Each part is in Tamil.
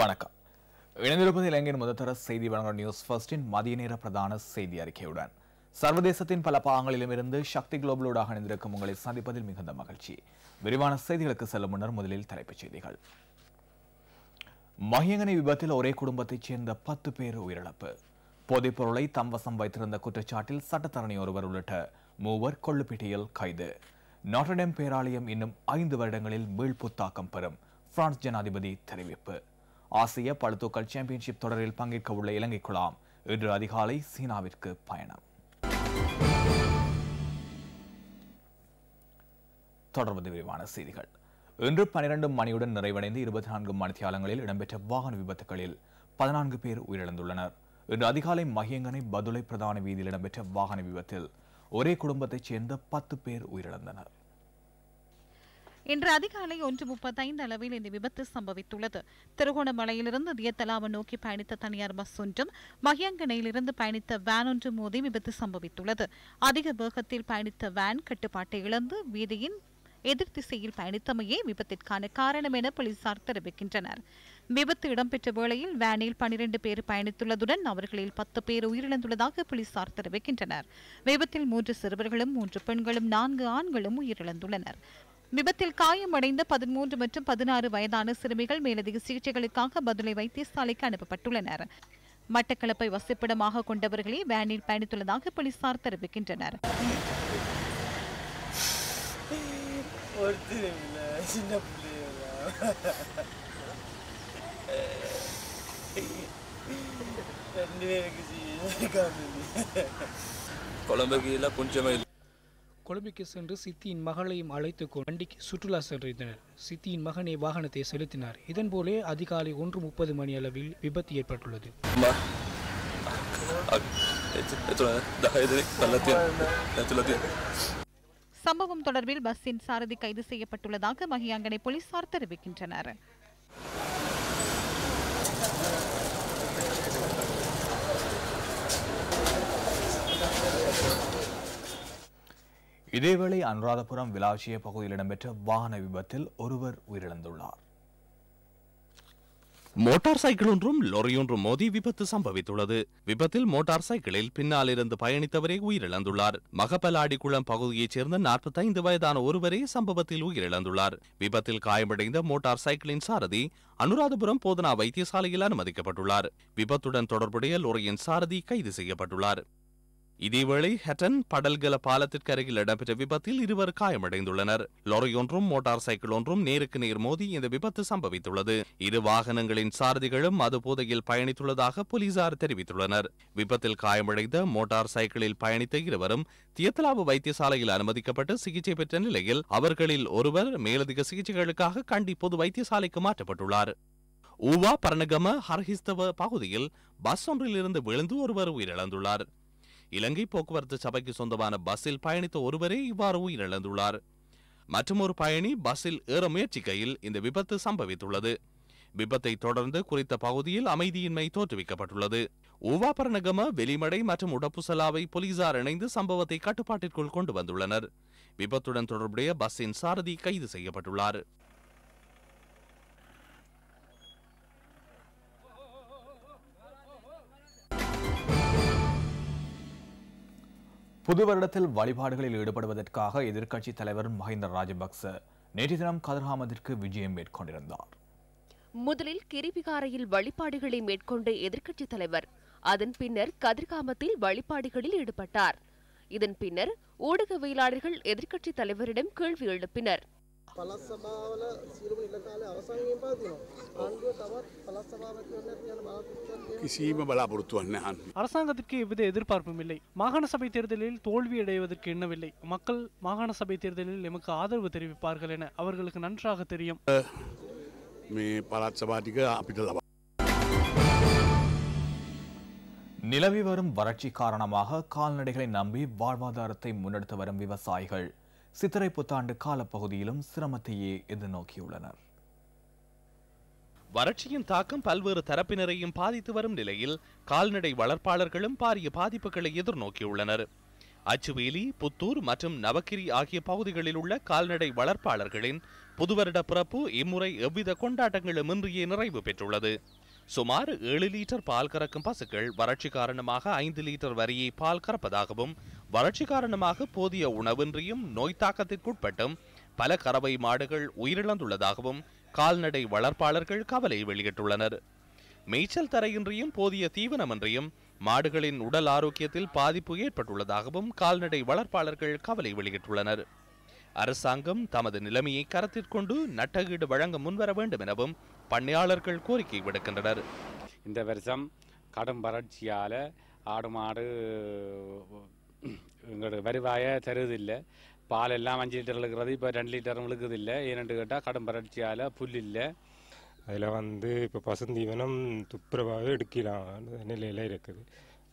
வணக்கம். இணைந்திருப்பது இலங்கையின் முதற்தர செய்தி வழங்குகிற நியூஸ். ஃபர்ஸ்டின் மதிய நேர பிரதான செய்தி அறிக்கையுடன். சர்வதேசத்தின் பல பாகங்களிலும் இருந்து சக்தி குளோபலோடாக இணைந்திருக்கும் உங்களை சந்திப்பதில் மிகுந்த மகிழ்ச்சி. விரிவான செய்திகளுக்கு செல்லும் முன்னர் முதலில் தலைப்புச் செய்திகள். மகியங்கனை விபத்தில் ஒரே குடும்பத்தைச் சேர்ந்த பத்து பேர் உயிரிழப்பு. போதைப்பொருளை தம் வசம் வைத்திருந்த குற்றச்சாட்டில் சட்டத்தரணி ஒருவர் உள்ளிட்ட மூவர் கொள்ளுப்பிட்டியில் கைது. நாட்டடம் பேராலயம் இன்னும் ஐந்து வருடங்களில் மீள்புத்தாக்கம் பெறும். பிரான்ஸ் ஜனாதிபதி தெரிவிப்பு. ஆசிய பளுதூக்கல் சாம்பியன்ஷிப் தொடரில் பங்கேற்க உள்ள இலங்கை குழாம் இன்று அதிகாலை சீனாவிற்கு பயணம். தொடர்வது விரிவான செய்திகள். இன்று பனிரெண்டு மணியுடன் நிறைவடைந்து இருபத்தி நான்கு மணித்தியாலங்களில் இடம்பெற்ற வாகன விபத்துகளில் பதினான்கு பேர் உயிரிழந்துள்ளனர். இன்று அதிகாலை மகியங்கனை பதுளை பிரதான வீதியில் இடம்பெற்ற வாகன விபத்தில் ஒரே குடும்பத்தைச் சேர்ந்த பத்து பேர் உயிரிழந்தனர். இன்று அதிகாலை ஒன்று முப்பத்தைந்து அளவில் இந்த விபத்து சம்பவித்துள்ளது. திருகோணமலையிலிருந்து தியத்தலாவை நோக்கி பயணித்த தனியார் பஸ் ஒன்றும் மகியங்கனையிலிருந்து பயணித்த வேன் ஒன்று மோதி விபத்து சம்பவித்துள்ளது. அதிக வேகத்தில் பயணித்த வேன் கட்டுப்பாட்டை இழந்து வீதியின் எதிர் திசையில் பயணித்தமையே விபத்திற்கான காரணம் என போலீசார் தெரிவிக்கின்றனர். விபத்து இடம்பெற்ற வேளையில் வேனில் பனிரெண்டு பேர் பயணித்துள்ளதுடன் அவர்களில் பத்து பேர் உயிரிழந்துள்ளதாக போலீசார் தெரிவிக்கின்றனர். விபத்தில் மூன்று சிறுவர்களும் மூன்று பெண்களும் நான்கு ஆண்களும் உயிரிழந்துள்ளனர். விபத்தில் காயமடைந்த பதிமூன்று மற்றும் பதினாறு வயதான சிறுமிகள் மேலதிக சிகிச்சைகளுக்காக பதுளை வைத்தியசாலைக்கு அனுப்பப்பட்டுள்ளனர். மட்டக்களப்பை வசிப்பிடமாக கொண்டவர்களே வேனில் பயணித்துள்ளதாக போலீசார் தெரிவிக்கின்றனர். கொழம்புக்கு கொஞ்சமே இல்லை. கொழும்புக்கு சென்று சித்தியின் மகளையும் அழைத்து வண்டிக்கு சுற்றுலா சென்றிருந்தனர். சித்தியின் மகனே வாகனத்தை செலுத்தினார். இதன் போலே அதிகாலை ஒன்று முப்பது மணி அளவில் விபத்து ஏற்பட்டுள்ளது. சம்பவம் தொடர்பில் பஸ்ஸின் சாரதி கைது செய்யப்பட்டுள்ளதாக மகியாங்கனை போலீசார் தெரிவிக்கின்றனர். இதேவேளை அனுராதபுரம் விலாசிய பகுதியில் இடம்பெற்ற வாகன விபத்தில் ஒருவர் உயிரிழந்துள்ளார். மோட்டார் சைக்கிள் ஒன்றும் லொரியொன்றும் மோதி விபத்து சம்பவித்துள்ளது. விபத்தில் மோட்டார் சைக்கிளில் பின்னால் இருந்து பயணித்தவரே உயிரிழந்துள்ளார். மகப்பலாடிக்குளம் பகுதியைச் சேர்ந்த 45 வயதான ஒருவரே சம்பவத்தில் உயிரிழந்துள்ளார். விபத்தில் காயமடைந்த மோட்டார் சைக்கிளின் சாரதி அனுராதபுரம் போதனா வைத்தியசாலையில் அனுமதிக்கப்பட்டுள்ளார். விபத்துடன் தொடர்புடைய லொரியின் சாரதி கைது செய்யப்பட்டுள்ளார். இதேவேளை ஹெட்டன் படல்கல பாலத்திற்கு அருகில் இடம்பெற்ற விபத்தில் இருவர் காயமடைந்துள்ளனர். லாரி ஒன்றும் மோட்டார் சைக்கிள் ஒன்றும் நேருக்கு நேர் மோதி இந்த விபத்து சம்பவித்துள்ளது. இரு வாகனங்களின் சாரதிகளும் அது போதையில் பயணித்துள்ளதாக போலீசார் தெரிவித்துள்ளனர். விபத்தில் காயமடைந்த மோட்டார் சைக்கிளில் பயணித்த இருவரும் தியத்தலாவு வைத்தியசாலையில் அனுமதிக்கப்பட்டு சிகிச்சை பெற்ற நிலையில் அவர்களில் ஒருவர் மேலதிக சிகிச்சைகளுக்காக கண்டி பொது வைத்தியசாலைக்கு மாற்றப்பட்டுள்ளார். ஊவா பரணகம ஹர்ஹிஸ்தவ பகுதியில் பஸ் ஒன்றிலிருந்து விழுந்து ஒருவர் உயிரிழந்துள்ளார். இலங்கை போக்குவரத்து சபைக்கு சொந்தமான பஸ்ஸில் பயணித்த ஒருவரே இவ்வாறு உயிரிழந்துள்ளார். மற்றொரு பயணி பஸ்ஸில் ஏற முயற்சிக்கையில் இந்த விபத்து சம்பவித்துள்ளது. விபத்தை தொடர்ந்து குறித்த பகுதியில் அமைதியின்மை தோற்றுவிக்கப்பட்டுள்ளது. உவாபரணகம வெளிமடை மற்றும் உடப்புசலாவை போலீசார் இணைந்து சம்பவத்தை கட்டுப்பாட்டிற்குள் கொண்டு வந்துள்ளனர். விபத்துடன் தொடர்புடைய பஸ்ஸின் சாரதி கைது செய்யப்பட்டுள்ளார். புது வருடத்தில் வழிபாடுகளில் ஈடுபடுவதற்காக எதிர்க்கட்சித் தலைவர் மஹிந்த ராஜபக்ச நேற்று தினம் கதிர்காமத்திற்கு விஜயம் மேற்கொண்டிருந்தார். முதலில் கிரிபிகாரையில் வழிபாடுகளை மேற்கொண்ட எதிர்க்கட்சித் தலைவர் அதன் பின்னர் கதிர்காமத்தில் வழிபாடுகளில் ஈடுபட்டார். இதன் பின்னர் ஊடகவியலாளர்கள் எதிர்க்கட்சித் தலைவரிடம் கேள்வி எழுப்பினர். පලස් සභාවල සියලුම ඉලකාලේ අවසන්ගෙන් පවතිනවා. ආණ්ඩුව තවත් පලස් සභාවක් කරන්න කියන බලාපොරොත්තුවක් කිසිීම බලාපොරොත්තුවන්න අන්න. அரசாங்கத்திற்கு எவ்வித எதிர்பார்ப்பும் இல்லை மாகாண சபை தேர்தலில் தோல்வி அடைவதற்கு எண்ணவில்லை மக்கள் மாகாண சபை தேர்தலில் எமக்கு ஆதரவு தெரிவிப்பார்கள் என அவர்களுக்கு நன்றாக தெரியும் මේ පලත් සභාටික අපිට ලබා. நிலவி வரும் வறட்சி காரணமாக கால்நடைகளை நம்பி வாழ்வாதாரத்தை முன்னெடுத்து வரும் விவசாயிகள் சித்திரை புத்தாண்டு காலப்பகுதியிலும் சிரமத்தையே எதிர்நோக்கியுள்ளனர். வறட்சியின் தாக்கம் பல்வேறு தரப்பினரையும் பாதித்து வரும் நிலையில் கால்நடை வளர்ப்பாளர்களும் பாரிய பாதிப்புகளை எதிர்நோக்கியுள்ளனர். அச்சுவேலி புத்தூர் மற்றும் நவக்கிரி ஆகிய பகுதிகளில் உள்ள கால்நடை வளர்ப்பாளர்களின் புதுவருட பிறப்பு இம்முறை எவ்வித கொண்டாட்டங்களும் இன்றியே நிறைவு பெற்றுள்ளது. சுமார் ஏழு லிட்டர் பால் கறக்கும் பசுக்கள் வறட்சி காரணமாக ஐந்து லிட்டர் வரியை பால் கறப்பதாகவும் வறட்சி காரணமாக போதிய உணவின்றியும் நோய் தாக்கத்திற்குட்பட்டும் பல கறவை மாடுகள் உயிரிழந்துள்ளதாகவும் கால்நடை வளர்ப்பாளர்கள் கவலை வெளியிட்டுள்ளனர். மேய்ச்சல் தரையின்றியும் போதிய தீவனமின்றியும் மாடுகளின் உடல் ஆரோக்கியத்தில் பாதிப்பு ஏற்பட்டுள்ளதாகவும் கால்நடை வளர்ப்பாளர்கள் கவலை வெளியிட்டுள்ளனர். அரசாங்கம் தமது நிலைமையை கருத்திற்கொண்டு நட்டகீடு வழங்க முன்வர வேண்டும் எனவும் பண்ணையாளர்கள் கோரிக்கை விடுக்கின்றனர். இந்த வருஷம் கடும் வறட்சியால் ஆடு மாடு எங்களுக்கு வருவாயை தருவதில்லை. பால் எல்லாம் அஞ்சு லிட்டர் இழுக்கிறது இப்போ ரெண்டு லிட்டரும் இழுக்குதில்லை ஏன்னு கேட்டால் கடும் வறட்சியால் புல் இல்லை. அதில் வந்து இப்போ பசுந்தீவனம் துப்புரவாகவே எடுக்கலாம் நிலையில் இருக்குது.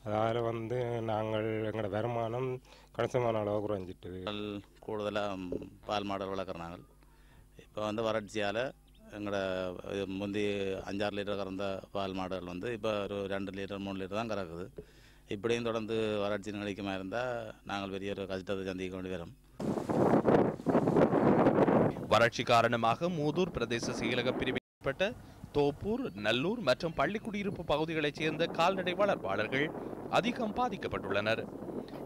அதால் வந்து நாங்கள் எங்களோட வருமானம் கணிசமான அளவு குறைஞ்சிட்டு கூடுதலாக பால் மாடு வளர்க்குறாங்க இப்போ வந்து வறட்சியால் எங்களோட முந்தி அஞ்சாறு லிட்டர் கறந்த பால் மாடுகள் வந்து இப்போ ஒரு ரெண்டு லிட்டர் மூணு லிட்டர் தான் கறக்குது. இப்படியும் தொடர்ந்து வறட்சி நிலைக்குமா இருந்தால் நாங்கள் பெரிய ஒரு கஷ்டத்தை சந்திக்க வேண்டி வரும். வறட்சி காரணமாக மூதூர் பிரதேச செயலக பிரிவில் தோப்பூர் நல்லூர் மற்றும் பள்ளிக்குடியிருப்பு பகுதிகளைச் சேர்ந்த கால்நடை வளர்ப்பாளர்கள் அதிகம் பாதிக்கப்பட்டுள்ளனர்.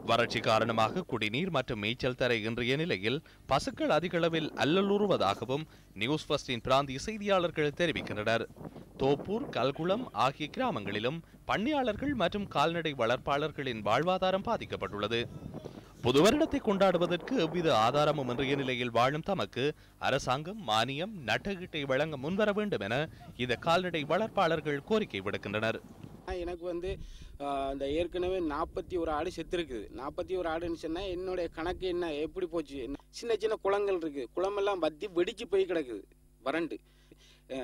வறட்சி காரணமாக குடிநீர் மற்றும் மேய்ச்சல் தர இன்றைய நிலையில் பசுக்கள் அதிகளவில் அல்லலுறுவதாகவும் நியூஸ் ஃபர்ஸ்டின் பிராந்திய செய்தியாளர்கள் தெரிவிக்கின்றனர். தோப்பூர் கல்குளம் ஆகிய கிராமங்களிலும் பண்ணையாளர்கள் மற்றும் கால்நடை வளர்ப்பாளர்களின் வாழ்வாதாரம் பாதிக்கப்பட்டுள்ளது. புது வருடத்தை கொண்டாடுவதற்கு எவ்வித ஆதாரமும் இன்றைய நிலையில் வாழும் தமக்கு அரசாங்கம் மானியம் நட்டகீட்டை வழங்க முன்வர வேண்டும் என இந்த கால்நடை வளர்ப்பாளர்கள் கோரிக்கை விடுக்கின்றனர். எனக்கு வந்து இந்த ஏற்கனவே நாற்பத்தி ஒரு ஆடு செத்துருக்குது. நாற்பத்தி ஒரு ஆடுன்னு சொன்னா என்னுடைய கணக்கு என்ன எப்படி போச்சு? சின்ன சின்ன குளங்கள் இருக்கு. குளமெல்லாம் வத்தி வெடிச்சு போய் கிடக்குது. வறண்டு.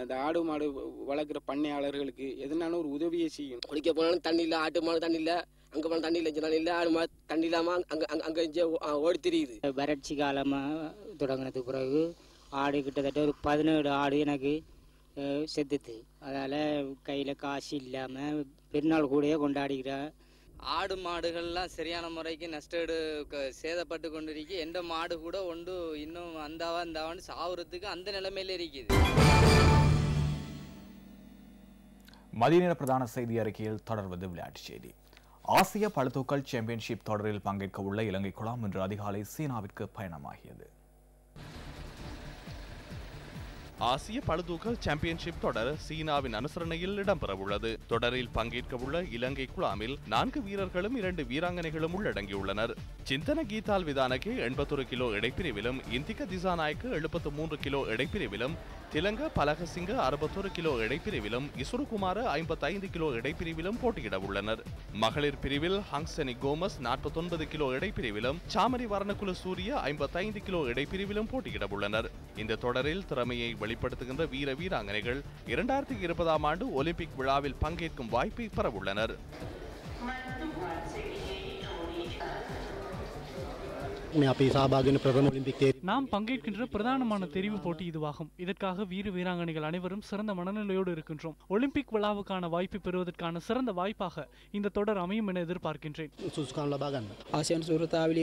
இந்த ஆடு மாடு வளர்க்குற பண்ணையாளர்களுக்கு எதனால ஒரு உதவியை செய்யும்? குளிக்க போனாலும் தண்ணி இல்லை ஆட்டு மாடு தண்ணி இல்லை அங்கே போனால் தண்ணி இல்லை தண்ணி இல்லை ஆடு மாடு தண்ணி இல்லாமல் அங்கே அங்கே அங்கே இங்கே ஓடி திரியுது. வறட்சி காலமாக தொடங்கினதுக்கு பிறகு ஆடு கிட்டத்தட்ட ஒரு பதினேழு ஆடு எனக்கு செத்துது. அதால் கையில் காசு இல்லாமல் பெருநாள் கூடயே கொண்டாடிக்கிறேன். ஆடு மாடுகள்லாம் சரியான முறைக்கு நஷ்டஈடு சேதப்பட்டு கொண்டு இருக்கு எந்த மாடு கூட ஒன்று இன்னும் அந்தாவா அந்தாவான்னு சாவுறதுக்கு அந்த நிலைமையில இருக்குது. மதிய நேர பிரதான செய்தி அறிக்கையில் தொடர்வது விளையாட்டுச் செய்தி. ஆசிய பளுதூக்கல் சாம்பியன்ஷிப் தொடரில் பங்கேற்க உள்ள இலங்கை குழாம் இன்று அதிகாலை சீனாவிற்கு பயணமாகியது. ஆசிய பழுதூக்கல் சாம்பியன்ஷிப் தொடர் சீனாவின் அனுசரணையில் இடம்பெறவுள்ளது. தொடரில் பங்கேற்கவுள்ள இலங்கை குழாமில் நான்கு வீரர்களும் இரண்டு வீராங்கனைகளும் உள்ளடங்கியுள்ளனர். சிந்தன கீதால் விதானக்கு எண்பத்தொரு கிலோ இடைப்பிரிவிலும் இந்திக திசாநாய்க்கு எழுபத்து மூன்று கிலோ இடைப்பிரிவிலும் திலங்க பலகசிங்க அறுபத்தொரு கிலோ இடைப்பிரிவிலும் இசுருகுமார ஐம்பத்தைந்து கிலோ இடைப்பிரிவிலும் போட்டியிட உள்ளனர். மகளிர் பிரிவில் ஹங்சனி கோமஸ் நாற்பத்தொன்பது கிலோ இடைப்பிரிவிலும் சாமரி வர்ணகுல சூரிய ஐம்பத்தைந்து கிலோ இடைப்பிரிவிலும் போட்டியிட உள்ளனர். இந்த தொடரில் திறமையை வெளிப்படுத்துகின்ற வீர வீராங்கனைகள் இரண்டாயிரத்தி இருபதாம் ஆண்டு ஒலிம்பிக் விழாவில் பங்கேற்கும் வாய்ப்பை பெறவுள்ளனர். මේ අපි සහභාගෙන ප්‍රථම ඔලිම්පික් நாம் பங்கேற்கின்ற பிரதானமான தெரிவு போட்டி இதுவாகும் இதற்காக வீர வீராங்கனைகள் அனைவரும் சிறந்த மனநிலையோடு இருக்கின்றோம் ஒலிம்பிக் விழாவுக்கான வாய்ப்பை பெறுவதற்கான சிறந்த வாய்ப்பாக இந்த தொடர் அமையும் என எதிர்பார்க்கின்றேன் සුස්කාන් ලබා ගන්න. ஆசியான் சுருத்தாவலி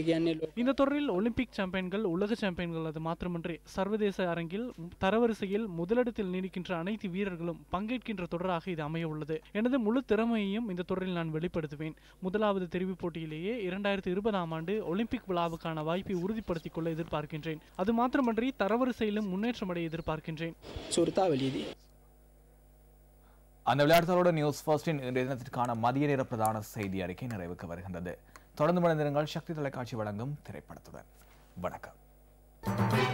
இந்த தொடரில் ஒலிம்பிக் சாம்பியன்கள் உலக சாம்பியன்கள் அது மாத்திரமன்றி சர்வதேச அரங்கில் தரவரிசையில் முதலிடத்தில் நீடிக்கின்ற அனைத்து வீரர்களும் பங்கேற்கின்ற தொடராக இது அமைய உள்ளது எனது முழு திறமையையும் இந்த தொடரில் நான் வெளிப்படுத்துவேன் முதலாவது தெரிவு போட்டியிலேயே இரண்டாயிரத்தி இருபதாம் ஆண்டு ஒலிம்பிக் விழாவுக்கான வாய்ப்பை உறுதிப்படுத்திக் கொள்ள எதிர்பார்க்கின்றேன். அது மாத்திரமன்றி தரவரிசையிலும் முன்னேற்றமடைய எதிர்பார்க்கின்றேன். அந்த விளையாட்டுகளோட நியூஸ் ஃபர்ஸ்டின் இன்றைய தினத்திற்கான மதிய நேர பிரதான செய்தி அறிக்கை நிறைவுக்கு வருகின்றது. தொடர்ந்து மனிதர்கள் சக்தி தொலைக்காட்சி வழங்கும் திரைப்படத்துடன். வணக்கம்.